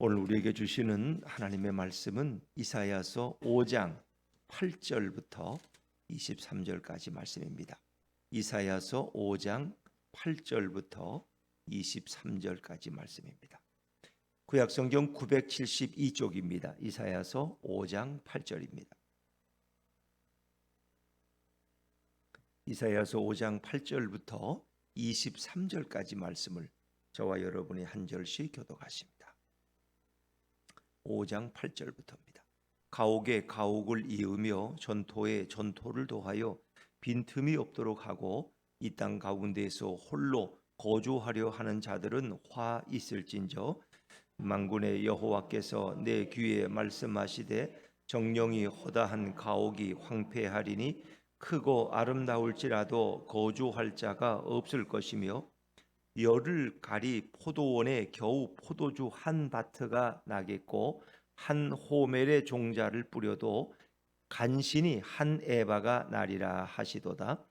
오늘 우리에게 주시는 하나님의 말씀은 이사야서 5장 8절부터 23절까지 말씀입니다. 이사야서 5장 8절부터 23절까지 말씀입니다. 구약 성경 972쪽입니다. 이사야서 5장 8절입니다. 이사야서 5장 8절부터 23절까지 말씀을 저와 여러분이 한 절씩 교독하십니다. 5장 8절부터입니다. 가옥에 가옥을 이으며 전토에 전토를 도하여 빈틈이 없도록 하고 이 땅 가운데에서 홀로 거주하려 하는 자들은 화 있을진저 만군의 여호와께서 내 귀에 말씀하시되 정령이 허다한 가옥이 황폐하리니 크고 아름다울지라도 거주할 자가 없을 것이며 열을 가리 포도원에 겨우 포도주 한 바트가 나겠고 한 호멜의 종자를 뿌려도 간신히 한 에바가 나리라 하시도다.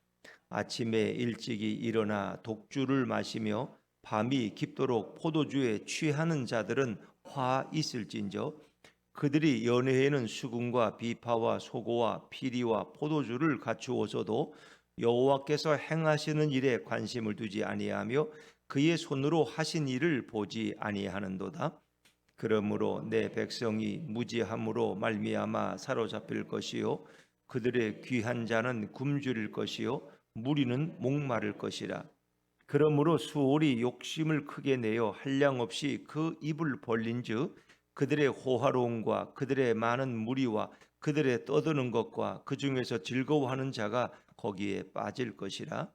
아침에 일찍이 일어나 독주를 마시며 밤이 깊도록 포도주에 취하는 자들은 화 있을진저 그들이 연회에는 수금과 비파와 소고와 피리와 포도주를 갖추어서도 여호와께서 행하시는 일에 관심을 두지 아니하며 그의 손으로 하신 일을 보지 아니하는도다. 그러므로 내 백성이 무지함으로 말미암아 사로잡힐 것이요 그들의 귀한 자는 굶주릴 것이요 무리는 목마를 것이라. 그러므로 수월이 욕심을 크게 내어 한량 없이 그 입을 벌린즉 그들의 호화로움과 그들의 많은 무리와 그들의 떠드는 것과 그 중에서 즐거워하는 자가 거기에 빠질 것이라.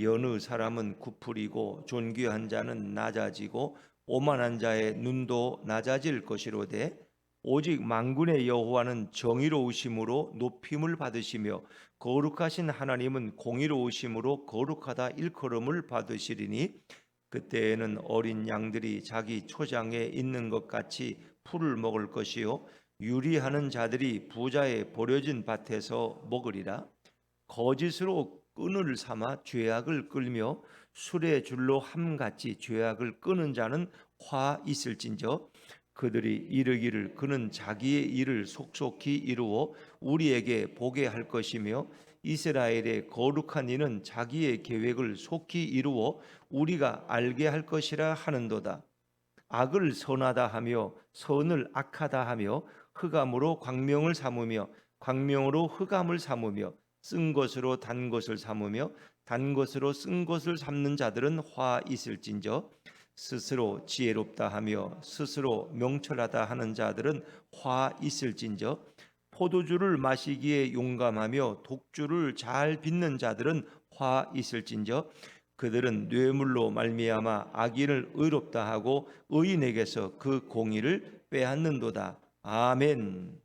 여느 사람은 구풀이고 존귀한 자는 낮아지고 오만한 자의 눈도 낮아질 것이로되 오직 만군의 여호와는 정의로우심으로 높임을 받으시며 거룩하신 하나님은 공의로우심으로 거룩하다 일컬음을 받으시리니 그때에는 어린 양들이 자기 초장에 있는 것 같이 풀을 먹을 것이요 유리하는 자들이 부자의 버려진 밭에서 먹으리라. 거짓으로 끈을 삼아 죄악을 끌며 술의 줄로 함같이 죄악을 끄는 자는 화 있을진저 그들이 이르기를 그는 자기의 일을 속속히 이루어 우리에게 보게 할 것이며 이스라엘의 거룩한 이는 자기의 계획을 속히 이루어 우리가 알게 할 것이라 하는도다. 악을 선하다 하며 선을 악하다 하며 흑암으로 광명을 삼으며 광명으로 흑암을 삼으며 쓴 것으로 단 것을 삼으며 단 것으로 쓴 것을 삼는 자들은 화 있을진저 스스로 지혜롭다 하며 스스로 명철하다 하는 자들은 화 있을진저 포도주를 마시기에 용감하며 독주를 잘 빚는 자들은 화 있을진저 그들은 뇌물로 말미암아 악인을 의롭다 하고 의인에게서 그 공의를 빼앗는도다. 아멘.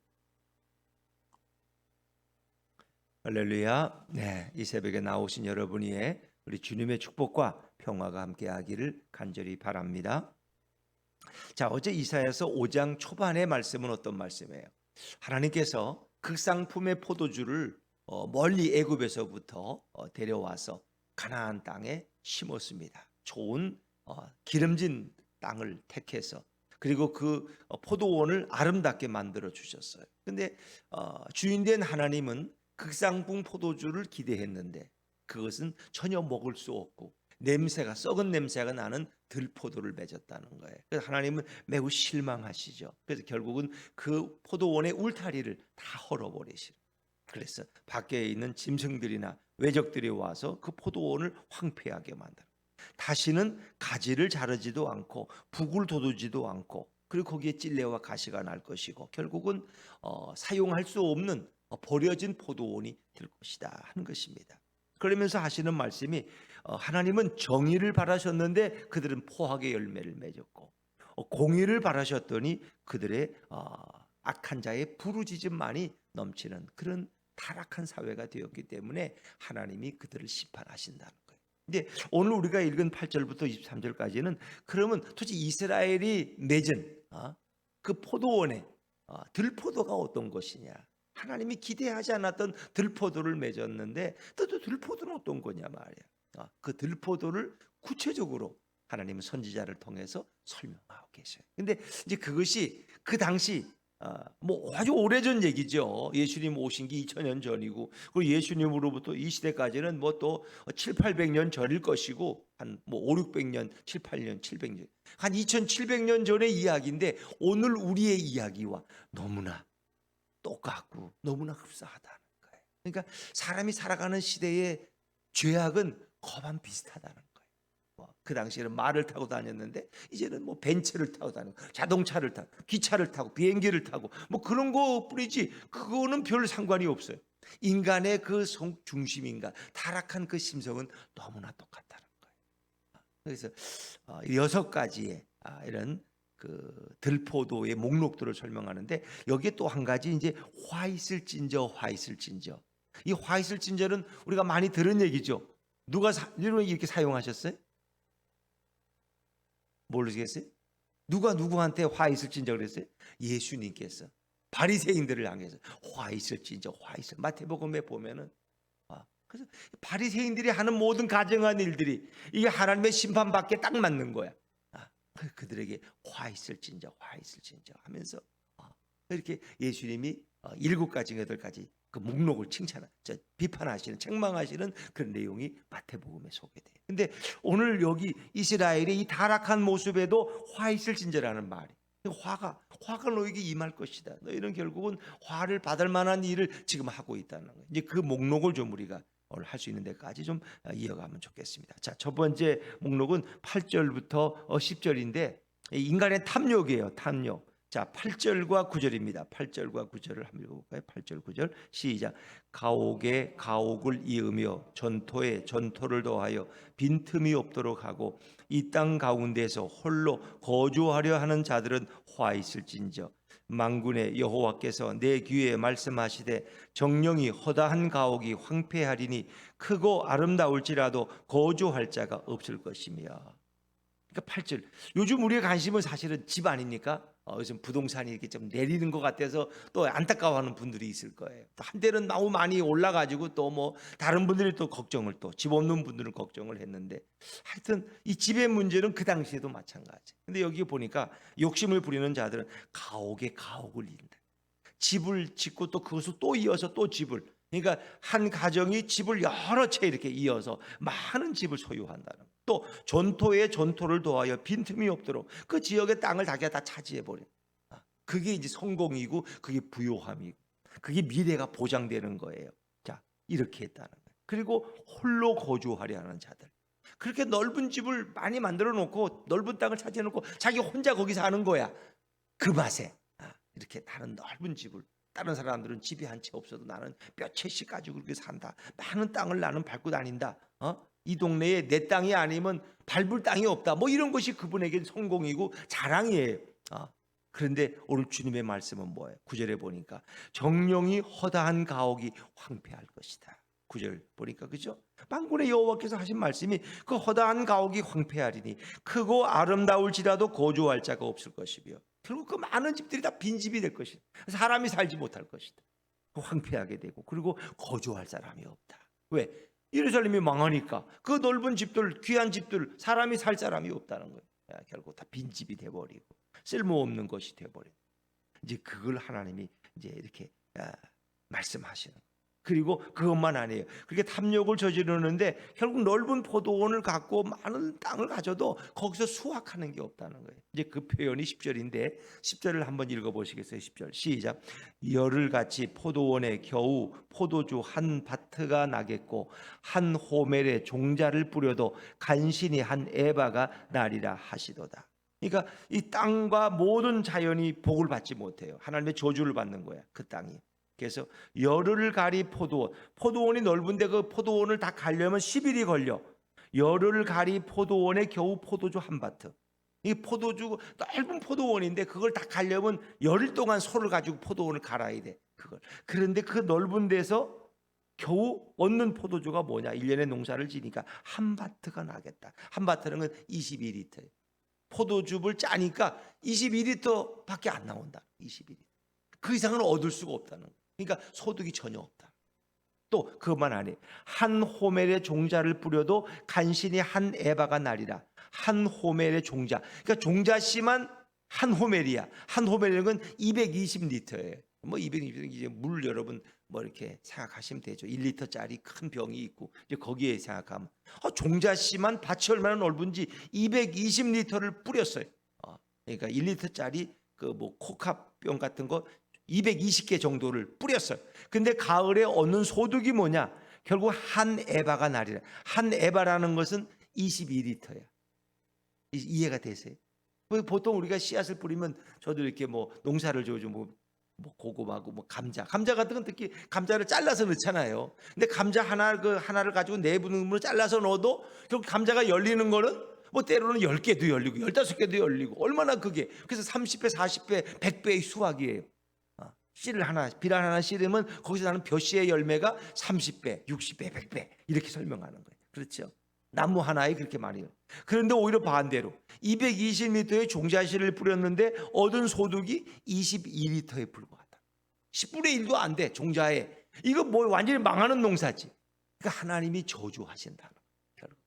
할렐루야. 네, 이 새벽에 나오신 여러분이 우리 주님의 축복과 평화가 함께하기를 간절히 바랍니다. 자, 어제 이사야서 5장 초반의 말씀은 어떤 말씀이에요? 하나님께서 극상품의 포도주를 어, 멀리 애굽에서부터 어, 데려와서 가나안 땅에 심었습니다. 좋은 어, 기름진 땅을 택해서 그리고 그 포도원을 아름답게 만들어 주셨어요. 근데 주인된 하나님은 극상품 포도주를 기대했는데 그것은 전혀 먹을 수 없고 냄새가 썩은 냄새가 나는 들포도를 맺었다는 거예요. 그래서 하나님은 매우 실망하시죠. 그래서 결국은 그 포도원의 울타리를 다 헐어버리시죠. 그래서 밖에 있는 짐승들이나 외적들이 와서 그 포도원을 황폐하게 만들어. 다시는 가지를 자르지도 않고 북을 돋우지도 않고 그리고 거기에 찔레와 가시가 날 것이고 결국은 어, 사용할 수 없는 어, 버려진 포도원이 될 것이다 하는 것입니다. 그러면서 하시는 말씀이 어, 하나님은 정의를 바라셨는데 그들은 포악의 열매를 맺었고 어, 공의를 바라셨더니 그들의 악한 자의 부르짖음만이 넘치는 그런 타락한 사회가 되었기 때문에 하나님이 그들을 심판하신다는 거예요. 근데 오늘 우리가 읽은 8절부터 23절까지는 그러면 도대체 이스라엘이 맺은 그 포도원에 들포도가 어떤 것이냐 하나님이 기대하지 않았던 들포도를 맺었는데 또 들포도는 어떤 거냐 말이야. 아, 그 들포도를 구체적으로 하나님은 선지자를 통해서 설명하고 계셔요. 근데 이제 그것이 그 당시 어, 뭐 아주 오래전 얘기죠. 예수님 오신 게 2000년 전이고 그리고 예수님으로부터 이 시대까지는 뭐 또 7, 800년 전일 것이고 한 뭐 5, 600년, 7, 8년, 700년 한 2700년 전의 이야기인데 오늘 우리의 이야기와 너무나 똑같고 너무나 흡사하다는 거예요. 그러니까 사람이 살아가는 시대의 죄악은 거반 비슷하다는 거예요. 뭐 그 당시에는 말을 타고 다녔는데 이제는 뭐 벤츠를 타고 다니고 자동차를 타고 기차를 타고 비행기를 타고 뭐 그런 거 뿐이지 그거는 별 상관이 없어요. 인간의 그성 중심인가 타락한 그 심성은 너무나 똑같다는 거예요. 그래서 어, 여섯 가지의 아, 이런 그 들포도의 목록들을 설명하는데 여기에 또 한 가지 이제 화 있을진저 화 있을진저 이화 있을진저는 우리가 많이 들은 얘기죠. 누가 사, 이렇게 사용하셨어요? 모르시겠어요? 누가 누구한테 화 있을진저 그랬어요? 예수님께서 바리새인들을 향해서 화 있을진저 화 있을 마태복음에 보면은 아, 그래서 바리새인들이 하는 모든 가정한 일들이 이게 하나님의 심판받게 딱 맞는 거야. 아, 그- 그들에게 화 있을진저 화 있을진저 하면서 아, 이렇게 예수님이 어, 일곱 가지 여덟 가지 그 목록을 칭찬하, 저 비판하시는 책망하시는 그런 내용이 마태복음에 소개돼요. 근데 오늘 여기 이스라엘의 이 타락한 모습에도 화 있을진저라는 말이 화가 화가 너에게 임할 것이다. 너희는 결국은 화를 받을 만한 일을 지금 하고 있다는 거예요. 이제 그 목록을 좀 우리가 오늘 할 수 있는 데까지 좀 어, 이어가면 좋겠습니다. 자, 첫 번째 목록은 8절부터 10절인데 인간의 탐욕이에요. 탐욕. 자, 8절과 9절입니다. 8절과 9절을 한번 읽어볼까요? 8절 9절 시작. 가옥에 가옥을 이으며 전토에 전토를 더하여 빈틈이 없도록 하고 이 땅 가운데서 홀로 거주하려 하는 자들은 화 있을진저 만군의 여호와께서 내 귀에 말씀하시되 정령이 허다한 가옥이 황폐하리니 크고 아름다울지라도 거주할 자가 없을 것이며 그러니까 8절. 요즘 우리의 관심은 사실은 집 아닙니까? 어, 요즘 부동산이 이렇게 좀 내리는 것 같아서 또 안타까워하는 분들이 있을 거예요. 또 한때는 너무 많이 올라가지고 또 뭐 다른 분들이 또 걱정을 또 집 없는 분들은 걱정을 했는데 하여튼 이 집의 문제는 그 당시에도 마찬가지. 근데 여기 보니까 욕심을 부리는 자들은 가옥에 가옥을 인다. 집을 짓고 또 그것을 또 이어서 또 집을 그러니까 한 가정이 집을 여러 채 이렇게 이어서 많은 집을 소유한다는. 또 전토에 전토를 도하여 빈틈이 없도록 그 지역의 땅을 자기가 다 차지해 버려. 아, 그게 이제 성공이고 그게 부요함이고 그게 미래가 보장되는 거예요. 자 이렇게 했다는 거예요. 그리고 홀로 거주하려 하는 자들. 그렇게 넓은 집을 많이 만들어 놓고 넓은 땅을 차지해 놓고 자기 혼자 거기 사는 거야. 그 맛에 아, 이렇게 다른 넓은 집을 다른 사람들은 집이 한 채 없어도 나는 몇 채씩 가지고 그렇게 산다. 많은 땅을 나는 밟고 다닌다. 어? 이 동네에 내 땅이 아니면 밟을 땅이 없다. 뭐 이런 것이 그분에게 성공이고 자랑이에요. 아, 그런데 오늘 주님의 말씀은 뭐예요? 구절에 보니까 정령이 허다한 가옥이 황폐할 것이다. 구절 보니까 그죠? 만군의 여호와께서 하신 말씀이 그 허다한 가옥이 황폐하리니 크고 아름다울지라도 거주할 자가 없을 것이며 결국 그 많은 집들이 다 빈집이 될 것이다. 사람이 살지 못할 것이다. 황폐하게 되고 그리고 거주할 사람이 없다. 왜? 예루살렘이 망하니까 그 넓은 집들, 귀한 집들 사람이 살 사람이 없다는 거예요. 야, 결국 다 빈집이 돼버리고 쓸모없는 것이 돼버려. 이제 그걸 하나님이 이제 이렇게 아, 말씀하시는. 그리고 그것만 아니에요. 그렇게 탐욕을 저지르는데 결국 넓은 포도원을 갖고 많은 땅을 가져도 거기서 수확하는 게 없다는 거예요. 이제 그 표현이 10절인데 10절을 한번 읽어 보시겠어요? 10절. 시작. 열을 같이 포도원에 겨우 포도주 한 바트가 나겠고 한 호멜에 종자를 뿌려도 간신히 한 에바가 나리라 하시도다. 그러니까 이 땅과 모든 자연이 복을 받지 못해요. 하나님의 저주를 받는 거야. 그 땅이. 그래서 열흘 가리 포도원. 포도원이 넓은데 그 포도원을 다 가려면 10일이 걸려. 열흘 가리 포도원에 겨우 포도주 한 바트. 이 포도주 넓은 포도원인데 그걸 다 가려면 열흘 동안 소를 가지고 포도원을 갈아야 돼. 그걸. 그런데 그 넓은 데서 겨우 얻는 포도주가 뭐냐? 1년에 농사를 지니까 한 바트가 나겠다. 한 바트는 건 22리터. 포도즙을 짜니까 22리터밖에 안 나온다. 22리터. 그 이상은 얻을 수가 없다는 거예요. 그러니까 소득이 전혀 없다. 또 그것만 아니 한 호멜의 종자를 뿌려도 간신히 한 에바가 나리라. 한 호멜의 종자. 그러니까 종자 씨만 한 호멜이야. 한 호멜은 건 220리터예요. 뭐 220리터 이제 물 여러분 뭐 이렇게 생각하시면 되죠. 1리터짜리 큰 병이 있고 이제 거기에 생각하면 어, 종자 씨만 밭이 얼마나 넓은지 220리터를 뿌렸어요. 어, 그러니까 1리터짜리 그 뭐 코카병 같은 거 220개 정도를 뿌렸어요. 근데 가을에 얻는 소득이 뭐냐? 결국 한 에바가 나리라. 한 에바라는 것은 22리터야. 이해가 되세요? 뭐 보통 우리가 씨앗을 뿌리면 저도 이렇게 뭐 농사를 지어주 뭐, 뭐 고구마고 뭐 감자, 감자 같은 건 특히 감자를 잘라서 넣잖아요. 근데 감자 하나 그 하나를 가지고 내분으로 잘라서 넣어도 결국 감자가 열리는 거는 뭐 때로는 10개도 열리고 15개도 열리고 얼마나 그게 그래서 30배, 40배, 100배의 수확이에요. 아, 씨를 하나, 비란 하나 씨르면 거기서 나는 벼 씨의 열매가 30배, 60배, 100배 이렇게 설명하는 거예요. 그렇죠? 나무 하나에 그렇게 많이 요 그런데 오히려 반대로 220리터의 종자씨를 뿌렸는데 얻은 소득이 22리터에 불과하다. 10분의 1도 안 돼, 종자에. 이거 뭐 완전히 망하는 농사지. 그러니까 하나님이. 결국.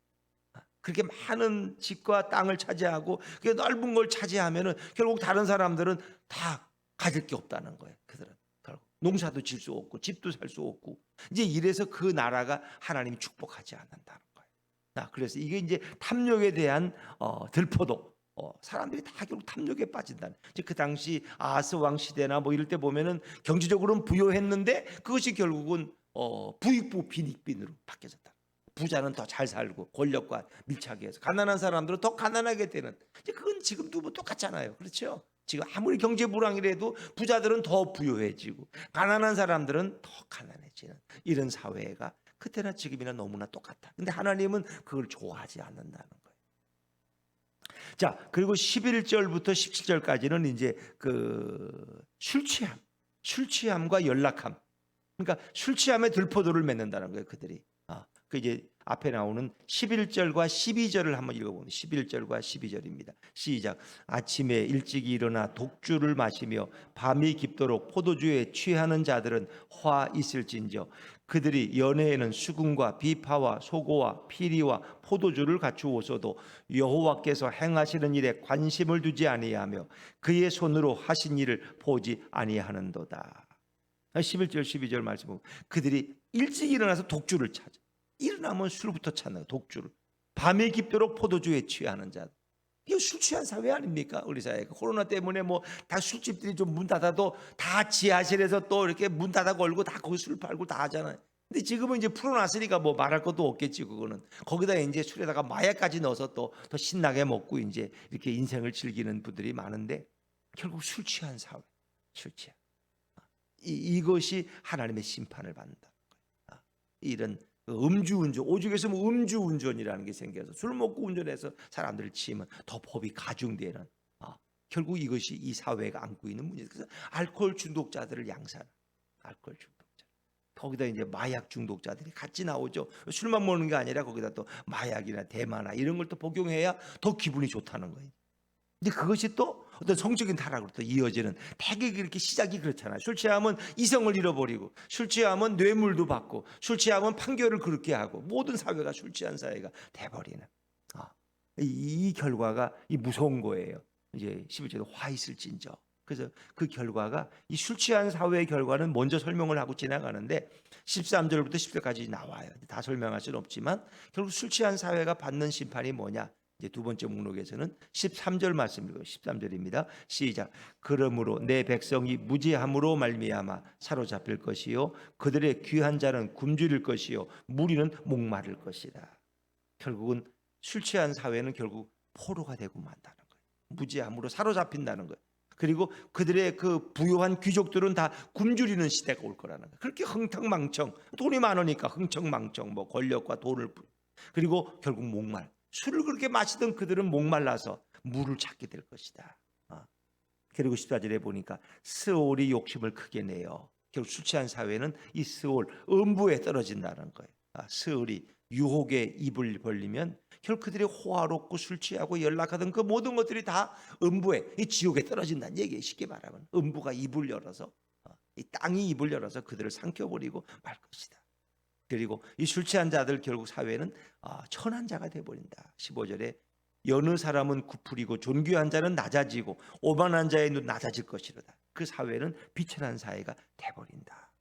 아, 그렇게 많은 집과 땅을 차지하고 그 넓은 걸 차지하면은 결국 다른 사람들은 다 가질 게 없다는 거예요. 그들은 결국 농사도 질 수 없고 집도 살 수 없고 이제 이래서 그 나라가 하나님이 축복하지 않는다는 거예요. 자, 그래서 이게 이제 탐욕에 대한 어, 들포도 어, 사람들이 다 결국 탐욕에 빠진다는. 이제 그 당시 아하스 왕 시대나 뭐 이럴 때 보면은 경제적으로는 부유했는데 그것이 결국은 어, 부익부 빈익빈으로 바뀌어졌다. 부자는 더 잘 살고 권력과 밀착이 해서 가난한 사람들은 더 가난하게 되는. 이제 그건 지금도 뭐 똑같잖아요. 그렇죠? 지금 아무리 경제 불황이라도 부자들은 더 부유해지고 가난한 사람들은 더 가난해지는 이런 사회가 그때나 지금이나 너무나 똑같다. 근데 하나님은 그걸 좋아하지 않는다는 거예요. 자, 그리고 11절부터 17절까지는 이제 그 술 취함, 술 취함과 연락함. 그러니까 술 취함에 들포도를 맺는다는 거예요, 그들이. 아, 그 이제 앞에 나오는 11절과 12절을 한번 읽어보면 11절과 12절입니다. 시작. 아침에 일찍 일어나 독주를 마시며 밤이 깊도록 포도주에 취하는 자들은 화 있을진저 그들이 연애에는 수금과 비파와 소고와 피리와 포도주를 갖추었어도 여호와께서 행하시는 일에 관심을 두지 아니하며 그의 손으로 하신 일을 보지 아니하는도다. 11절 12절 말씀 보면 그들이 일찍 일어나서 독주를 찾아. 일어나면 술부터 찾는 독주를. 밤이 깊도록 포도주에 취하는 자. 이거 술 취한 사회 아닙니까? 우리 사회가 코로나 때문에 뭐 다 술집들이 좀 문 닫아도 다 지하실에서 또 이렇게 문 닫아 걸고 다 거기 술 팔고 다 하잖아요. 근데 지금은 이제 풀어놨으니까 뭐 말할 것도 없겠지 그거는 거기다 이제 술에다가 마약까지 넣어서 또 더 신나게 먹고 이제 이렇게 인생을 즐기는 분들이 많은데 결국 술 취한 사회, 술 취한 이, 이것이 하나님의 심판을 받는다. 아, 이런 음주운전, 오죽에서 뭐 음주운전이라는 게 생겨서 술 먹고 운전해서 사람들을 치면 더 법이 가중되는 아, 결국 이것이 이 사회가 안고 있는 문제죠. 그래서 알코올 중독자들을 양산, 알코올 중독자. 거기다 이제 마약 중독자들이 같이 나오죠. 술만 먹는 게 아니라 거기다 또 마약이나 대마나 이런 걸 또 복용해야 더 기분이 좋다는 거예요. 근데 그것이 또 어떤 성적인 타락으로 또 이어지는 대개 그렇게 시작이 그렇잖아요. 술 취하면 이성을 잃어버리고 술 취하면 뇌물도 받고 술 취하면 판결을 그렇게 하고 모든 사회가 술 취한 사회가 돼버리는 아, 이, 이 결과가 이 무서운 거예요. 이제 11절에 화 있을진저. 그래서 그 결과가 이 술 취한 사회의 결과는 먼저 설명을 하고 지나가는데 13절부터 10절까지 나와요. 다 설명할 수는 없지만 결국 술 취한 사회가 받는 심판이 뭐냐? 이제 두 번째 목록에서는 13절 말씀이고 13절입니다. 시작. 그러므로 내 백성이 무지함으로 말미암아 사로잡힐 것이요 그들의 귀한 자는 굶주릴 것이요 무리는 목마를 것이라. 결국은 술 취한 사회는 결국 포로가 되고 만다는 거예요. 무지함으로 사로잡힌다는 거예요. 그리고 그들의 그 부유한 귀족들은 다 굶주리는 시대가 올 거라는 거예요. 그렇게 흥청망청 돈이 많으니까 흥청망청 뭐 권력과 돈을 그리고 결국 목말 술을 그렇게 마시던 그들은 목말라서 물을 찾게 될 것이다. 어. 그리고 14절에 보니까 스올이 욕심을 크게 내요. 결국 술 취한 사회는 이 스올 음부에 떨어진다는 거예요. 아, 스올이 유혹에 입을 벌리면 결국 그들이 호화롭고 술 취하고 연락하던 그 모든 것들이 다 음부에 이 지옥에 떨어진다는 얘기예요. 쉽게 말하면 음부가 입을 열어서 어, 이 땅이 입을 열어서 그들을 삼켜버리고 말 것이다. 그리고 이 술 취한 자들 결국 사회는 아, 천한 자가 돼 버린다. 15절에 여느 사람은 구풀이고 존귀한 자는 낮아지고 오만한 자의 눈 낮아질 것이로다. 그 사회는 비천한 사회가 돼 버린다.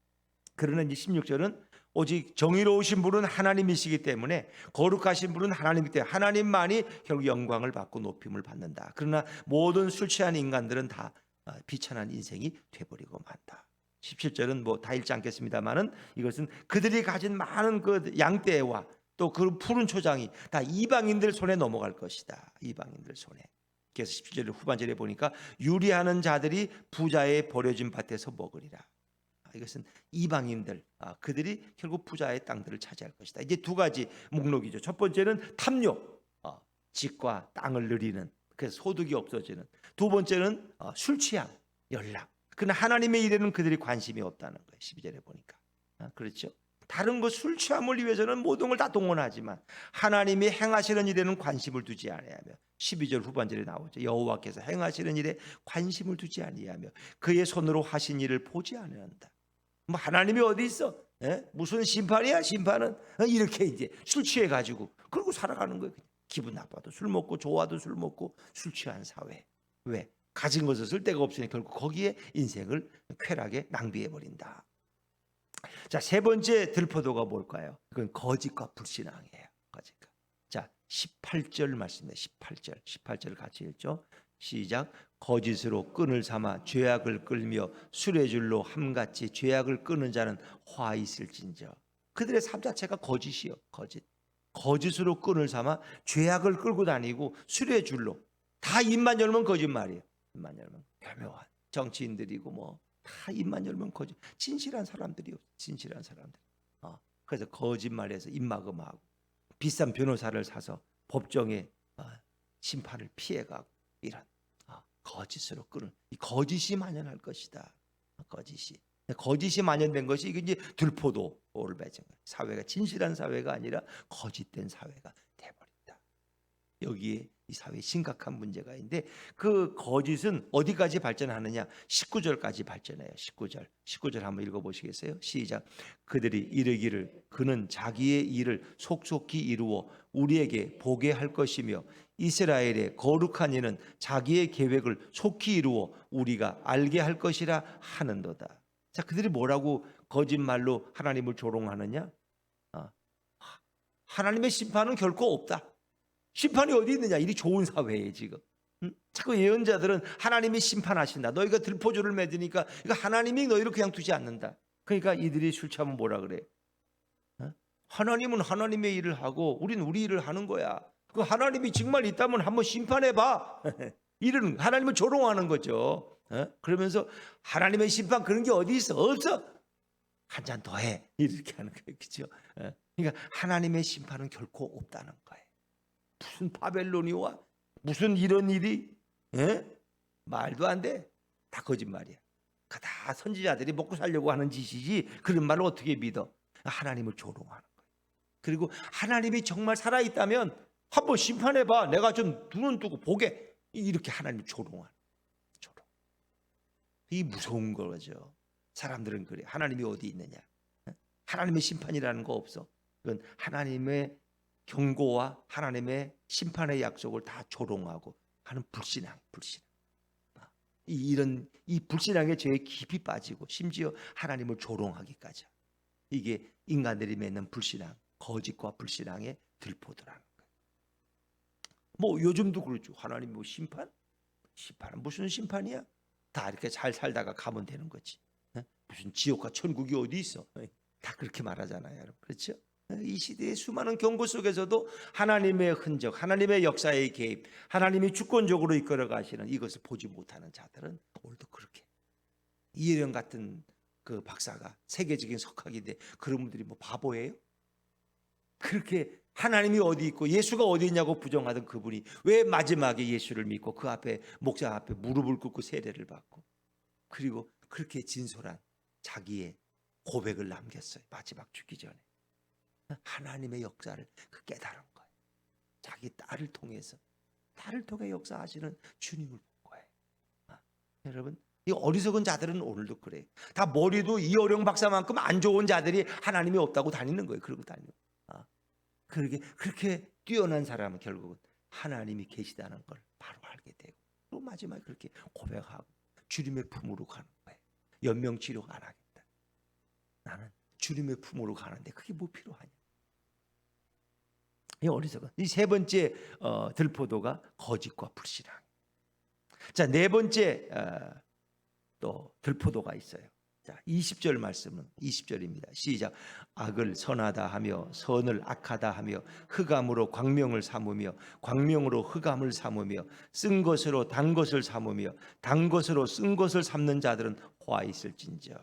그러나 이제 16절은 오직 정의로우신 분은 하나님이시기 때문에 거룩하신 분은 하나님이기 때문에 하나님만이 결국 영광을 받고 높임을 받는다. 그러나 모든 술 취한 인간들은 다 아, 비천한 인생이 돼버리고 만다. 17절은 뭐 다 읽지 않겠습니다만은 이것은 그들이 가진 많은 그 양떼와 또 그 푸른 초장이 다 이방인들 손에 넘어갈 것이다. 이방인들 손에. 그래서 17절 후반절에 보니까 유리하는 자들이 부자의 버려진 밭에서 먹으리라. 아, 이것은 이방인들 아, 그들이 결국 부자의 땅들을 차지할 것이다. 이제 두 가지 목록이죠. 첫 번째는 탐욕, 어, 집과 땅을 누리는 그래서 소득이 없어지는. 두 번째는 어, 술 취함, 연락. 그러나 하나님의 일에는 그들이 관심이 없다는 거예요. 12절에 보니까. 아, 그렇죠? 다른 것술 취함을 위해서는 모든 걸 다 동원하지만 하나님이 행하시는 일에는 관심을 두지 아니하며 12절 후반절에 나오죠. 여호와께서 행하시는 일에 관심을 두지 아니하며 그의 손으로 하신 일을 보지 않는다. 뭐 하나님이 어디 있어? 예? 무슨 심판이야? 심판은 어, 이렇게 이제 술 취해 가지고 그러고 살아가는 거예요. 기분 나빠도 술 먹고 좋아도 술 먹고 술 취한 사회. 왜? 가진 것을 쓸 데가 없으니 결국 거기에 인생을 쾌락에 낭비해 버린다. 자, 세 번째 들포도가 뭘까요? 그건 거짓과 불신앙이에요. 거짓과. 자, 18절 말씀입니다. 18절. 18절 같이 읽죠. 시작. 거짓으로 끈을 삼아 죄악을 끌며 술의 줄로 함같이 죄악을 끄는 자는 화 있을진저. 그들의 삶 자체가 거짓이요. 거짓. 거짓으로 끈을 삼아 죄악을 끌고 다니고 술의 줄로 다 입만 열면 거짓말이에요. 입만 열면 교묘한 정치인들이고 뭐 다 입만 열면 거짓. 진실한 사람들이요. 진실한 사람들. 어, 그래서 거짓말해서 입막음하고 비싼 변호사를 사서 법정에 어, 심판을 피해가고 이런 어, 거짓으로 끄는 이 거짓이 만연할 것이다. 거짓이 거짓이 만연된 것이 이게 이제 들포도를 맺은 거예요. 사회가 진실한 사회가 아니라 거짓된 사회가 돼버린다. 여기에 이 사회에 심각한 문제가 있는데 그 거짓은 어디까지 발전하느냐? 19절까지 발전해요. 19절. 19절 한번 읽어 보시겠어요? 시작. 그들이 이르기를 그는 자기의 일을 속속히 이루어 우리에게 보게 할 것이며 이스라엘의 거룩한 이는 자기의 계획을 속히 이루어 우리가 알게 할 것이라 하는도다. 자, 그들이 뭐라고 거짓말로 하나님을 조롱하느냐? 아, 하- 하나님의 심판은 결코 없다. 심판이 어디 있느냐? 이 좋은 사회에 지금. 응? 자꾸 예언자들은 하나님이 심판하신다. 너희가 들포주를 맺으니까 이거 하나님이 너희를 그냥 두지 않는다. 그러니까 이들이 술 취하면 뭐라 그래? 어? 하나님은 하나님의 일을 하고 우리는 우리 일을 하는 거야. 그 하나님이 정말 있다면 한번 심판해 봐. 이런 하나님을 조롱하는 거죠. 어? 그러면서 하나님의 심판 그런 게 어디 있어? 없어. 한 잔 더 해. 이렇게 하는 거예요. 그렇죠? 어? 그러니까 하나님의 심판은 결코 없다는 거예요. 무슨 바벨론이 와? 무슨 이런 일이? 예? 말도 안 돼. 다 거짓말이야. 그다 선지자들이 먹고 살려고 하는 짓이지 그런 말을 어떻게 믿어? 하나님을 조롱하는 거예요. 그리고 하나님이 정말 살아 있다면 한번 심판해 봐. 내가 좀 눈은 뜨고 보게. 이렇게 하나님을 조롱하는 조롱. 이 무서운 거죠. 사람들은 그래. 하나님이 어디 있느냐? 예? 하나님의 심판이라는 거 없어. 그건 하나님의 경고와 하나님의 심판의 약속을 다 조롱하고 하는 불신앙, 불신앙. 아, 이 이런 이 불신앙의 죄에 깊이 빠지고 심지어 하나님을 조롱하기까지. 이게 인간들이 맺는 불신앙, 거짓과 불신앙의 들포도라는 거예요. 뭐 요즘도 그렇죠. 하나님 뭐 심판? 심판은 무슨 심판이야? 다 이렇게 잘 살다가 가면 되는 거지. 어? 무슨 지옥과 천국이 어디 있어? 다 그렇게 말하잖아요. 그렇죠? 이 시대의 수많은 경고 속에서도 하나님의 흔적, 하나님의 역사의 개입, 하나님이 주권적으로 이끌어 가시는 이것을 보지 못하는 자들은 오늘도 그렇게 이혜령 같은 그 박사가 세계적인 석학인데 그런 분들이 뭐 바보예요? 그렇게 하나님이 어디 있고 예수가 어디 있냐고 부정하던 그분이 왜 마지막에 예수를 믿고 그 앞에 목자 앞에 무릎을 꿇고 세례를 받고 그리고 그렇게 진솔한 자기의 고백을 남겼어요. 마지막 죽기 전에. 하나님의 역사를 그 깨달은 거예요. 자기 딸을 통해서 딸을 통해 역사하시는 주님을 본 거예요. 아, 여러분 이 어리석은 자들은 오늘도 그래. 다 머리도 이어령 박사만큼 안 좋은 자들이 하나님이 없다고 다니는 거예요. 그러고 다니고. 아, 그렇게 그렇게 뛰어난 사람은 결국은 하나님이 계시다는 걸 바로 알게 되고 또 마지막에 그렇게 고백하고 주님의 품으로 가는 거예요. 연명 치료 안 하겠다. 나는 주님의 품으로 가는데 그게 뭐 필요하냐? 이 어리석은 이 세 번째 어, 들포도가 거짓과 불신앙. 자, 네 번째 어, 또 들포도가 있어요. 자, 20절 말씀은 20절입니다. 시작. 악을 선하다 하며 선을 악하다 하며 흑암으로 광명을 삼으며 광명으로 흑암을 삼으며 쓴 것으로 단 것을 삼으며 단 것으로 쓴 것을 삼는 자들은 화 있을진저.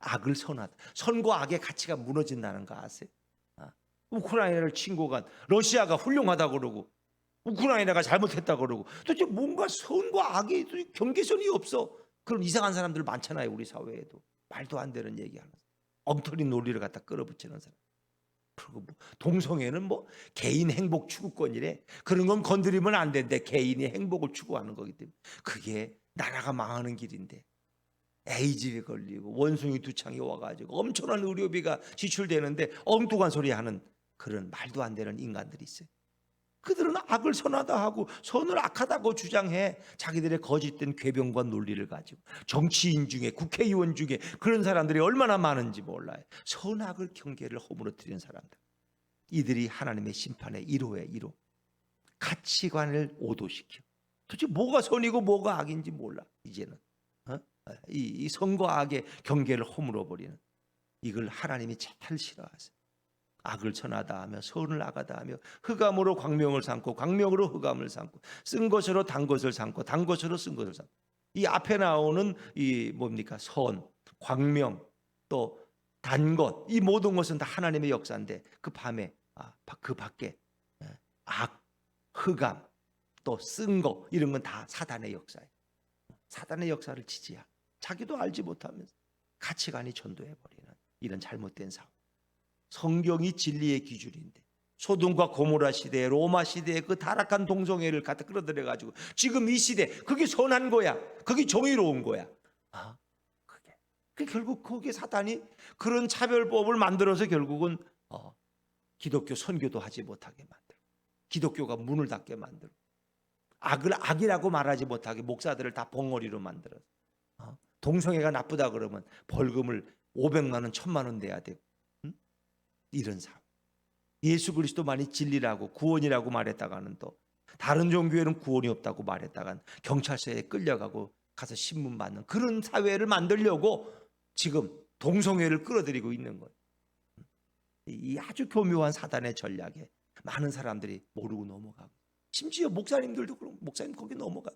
악을 선하다. 선과 악의 가치가 무너진다는 거 아세요? 아, 우크라이나를 친구가 러시아가 훌륭하다 그러고 우크라이나가 잘못했다 그러고 도대체 뭔가 선과 악의 경계선이 없어. 그런 이상한 사람들 많잖아요 우리 사회에도 말도 안 되는 얘기하는. 엉터리 논리를 갖다 끌어붙이는 사람. 그리고 뭐 동성애는 뭐 개인 행복 추구권이래. 그런 건 건드리면 안 된대. 개인이 행복을 추구하는 거기 때문에 그게 나라가 망하는 길인데 에이즈에 걸리고 원숭이 두창이 와가지고 엄청난 의료비가 지출되는데 엉뚱한 소리 하는 그런 말도 안 되는 인간들이 있어요. 그들은 악을 선하다 하고 선을 악하다고 주장해 자기들의 거짓된 궤변과 논리를 가지고 정치인 중에 국회의원 중에 그런 사람들이 얼마나 많은지 몰라요. 선악을 경계를 허물어뜨리는 사람들. 이들이 하나님의 심판의 1호에 1호. 가치관을 오도시켜. 도대체 뭐가 선이고 뭐가 악인지 몰라. 이제는 어? 이, 이 선과 악의 경계를 허물어 버리는 이걸 하나님이 잘 싫어하세요. 악을 선하다 하며 선을 악하다 하며 흑암으로 광명을 삼고 광명으로 흑암을 삼고 쓴 것으로 단 것을 삼고 단 것으로 쓴 것을 삼고 이 앞에 나오는 이 뭡니까? 선 광명 또 단 것 이 모든 것은 다 하나님의 역사인데 그 밤에 아, 그 밖에 예, 악 흑암 또 쓴 거 이런 건 다 사단의 역사예요. 사단의 역사를 지지하 자기도 알지 못하면서 가치관이 전도해 버리는 이런 잘못된 사고 성경이 진리의 기준인데 소돔과 고모라 시대, 로마 시대의 그 타락한 동성애를 갖다 끌어들여 가지고 지금 이 시대 그게 선한 거야. 그게 정의로운 거야. 아, 그게 그 결국 거기에 사단이 그런 차별법을 만들어서 결국은 어, 기독교 선교도 하지 못하게 만들어. 기독교가 문을 닫게 만들어. 악을 악이라고 말하지 못하게 목사들을 다 벙어리로 만들어. 어? 동성애가 나쁘다 그러면 벌금을 500만 원, 1000만 원 내야 되고. 이런 삶. 예수 그리스도만이 진리라고 구원이라고 말했다가는 또 다른 종교에는 구원이 없다고 말했다간 경찰서에 끌려가고 가서 신문 받는 그런 사회를 만들려고 지금 동성애를 끌어들이고 있는 거예요. 이 아주 교묘한 사단의 전략에 많은 사람들이 모르고 넘어가고 심지어 목사님들도 그럼 목사님 거기 넘어가.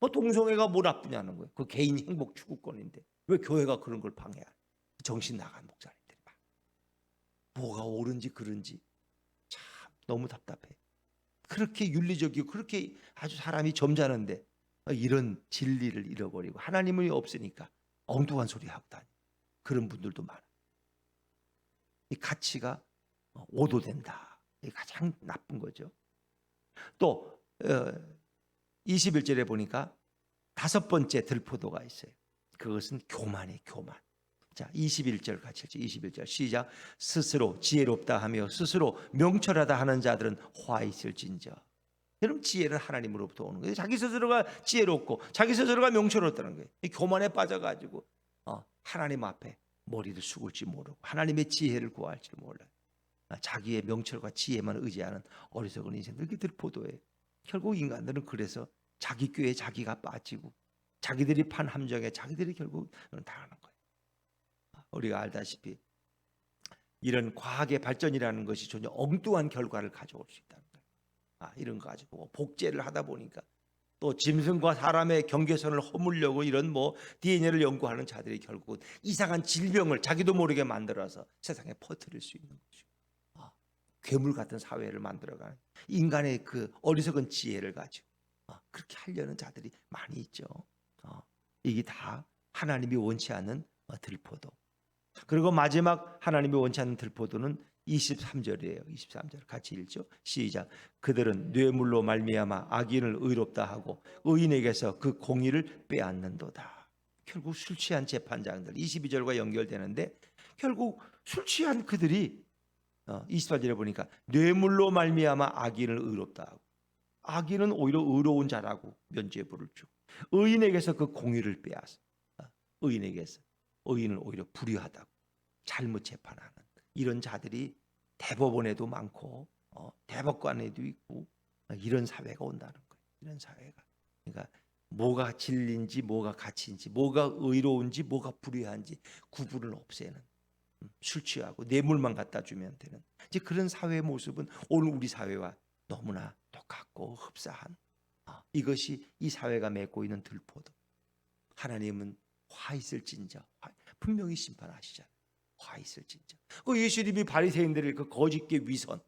뭐 동성애가 뭐 나쁘냐는 거예요. 그 개인 행복 추구권인데 왜 교회가 그런 걸 방해해? 정신 나간 목사님. 뭐가 옳은지 그른지 참 너무 답답해. 그렇게 윤리적이고 그렇게 아주 사람이 점잖은데 이런 진리를 잃어버리고 하나님이 없으니까 엉뚱한 소리 하고 다니. 그런 분들도 많아. 이 가치가 오도된다. 이 가장 나쁜 거죠. 또 21절에 보니까 다섯 번째 들포도가 있어요. 그것은 교만의 교만. 자, 21절 같이 읽죠. 21절 시작. 스스로 지혜롭다 하며 스스로 명철하다 하는 자들은 화 있을진저. 여러분 지혜는 하나님으로부터 오는 거예요. 자기 스스로가 지혜롭고 자기 스스로가 명철했다는 거예요. 이 교만에 빠져가지고 어, 하나님 앞에 머리를 숙을지 모르고 하나님의 지혜를 구할지 몰라요. 아, 자기의 명철과 지혜만 의지하는 어리석은 인생들 그들 보도해. 결국 인간들은 그래서 자기 꾀에 자기가 빠지고 자기들이 판 함정에 자기들이 결국 당하는 거예요. 우리가 알다시피 이런 과학의 발전이라는 것이 전혀 엉뚱한 결과를 가져올 수 있다는 거예요. 아, 이런 거 가지고 뭐 복제를 하다 보니까 또 짐승과 사람의 경계선을 허물려고 이런 뭐 DNA를 연구하는 자들이 결국은 이상한 질병을 자기도 모르게 만들어서 세상에 퍼뜨릴 수 있는 거죠. 아, 괴물 같은 사회를 만들어가는 인간의 그 어리석은 지혜를 가지고 아, 그렇게 하려는 자들이 많이 있죠. 아, 이게 다 하나님이 원치 않는 어, 들포도. 그리고 마지막 하나님이 원치 않는 들포도는 23절이에요. 23절 같이 읽죠. 시작. 그들은 뇌물로 말미암아 악인을 의롭다 하고 의인에게서 그 공의를 빼앗는도다. 결국 술 취한 재판장들 22절과 연결되는데 결국 술 취한 그들이 어, 24절에 보니까 뇌물로 말미암아 악인을 의롭다 하고 악인은 오히려 의로운 자라고 면죄부를 주고 의인에게서 그 공의를 빼앗아 어, 의인에게서 의인을 오히려 불의하다고 잘못 재판하는 이런 자들이 대법원에도 많고 어, 대법관에도 있고 어, 이런 사회가 온다는 거예요. 이런 사회가. 그러니까 뭐가 진리인지 뭐가 가치인지 뭐가 의로운지 뭐가 불의한지 구분을 없애는 음, 술 취하고 뇌물만 갖다 주면 되는. 이제 그런 사회의 모습은 오늘 우리 사회와 너무나 똑같고 흡사한 아, 이것이 이 사회가 맺고 있는 들포도. 하나님은 화 있을진저 화- 분명히 심판하시잖아요. 화 있을진저. 그 예수님이 바리새인들을 그 거짓게 위선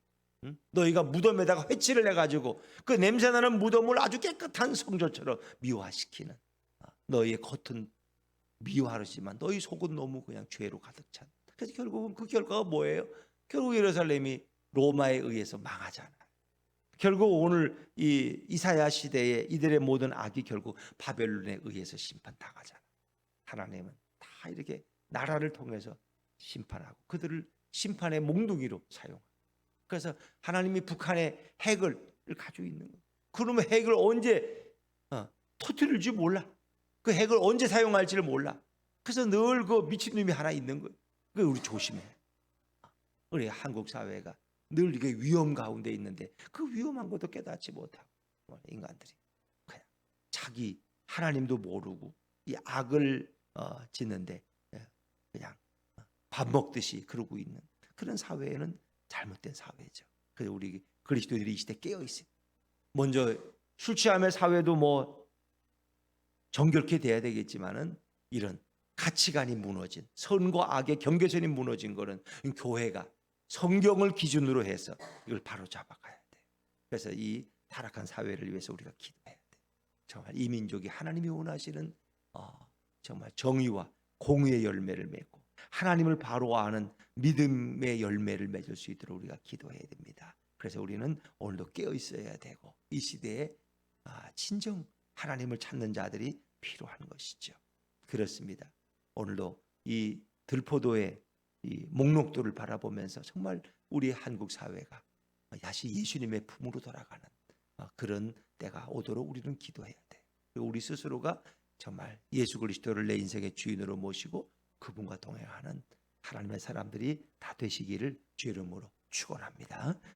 응? 너희가 무덤에다가 회치를 해가지고 그 냄새나는 무덤을 아주 깨끗한 성전처럼 미화시키는 아, 너희의 겉은 미화하지만 너희 속은 너무 그냥 죄로 가득 찬. 그래서 결국은 그 결과가 뭐예요? 결국 예루살렘이 로마에 의해서 망하잖아요. 결국 오늘 이 이사야 시대에 이들의 모든 악이 결국 바벨론에 의해서 심판당하잖아. 하나님은 다 이렇게 나라를 통해서 심판하고 그들을 심판의 몽둥이로 사용. 그래서 하나님이 북한의 핵을 가지고 있는 거예요. 그러면 핵을 언제 어, 터뜨릴지 몰라. 그 핵을 언제 사용할지를 몰라. 그래서 늘 그 미친놈이 하나 있는 거예요. 그 우리 조심해. 우리 한국 사회가 늘 이게 위험 가운데 있는데 그 위험한 것도 깨닫지 못하고 뭐 인간들이 그냥 자기 하나님도 모르고 이 악을 어, 짓는데 예, 그냥 밥 먹듯이 그러고 있는 그런 사회는 잘못된 사회죠. 그래서 우리 그리스도인들이 이 시대 깨어 있어요. 먼저 술 취함의 사회도 뭐 정결케 돼야 되겠지만은 이런 가치관이 무너진 선과 악의 경계선이 무너진 거는 교회가 성경을 기준으로 해서 이걸 바로 잡아가야 돼. 그래서 이 타락한 사회를 위해서 우리가 기도해야 돼. 정말 이 민족이 하나님이 원하시는 어, 정말 정의와 공의의 열매를 맺고 하나님을 바로 아는 믿음의 열매를 맺을 수 있도록 우리가 기도해야 됩니다. 그래서 우리는 오늘도 깨어 있어야 되고 이 시대에 아, 진정 하나님을 찾는 자들이 필요한 것이죠. 그렇습니다. 오늘도 이 들포도의 이 목록도를 바라보면서 정말 우리 한국 사회가 다시 예수님의 품으로 돌아가는 어, 그런 때가 오도록 우리는 기도해야 돼. 우리 스스로가 정말 예수 그리스도를 내 인생의 주인으로 모시고 그분과 동행하는 하나님의 사람들이 다 되시기를 주 이름으로 축원합니다.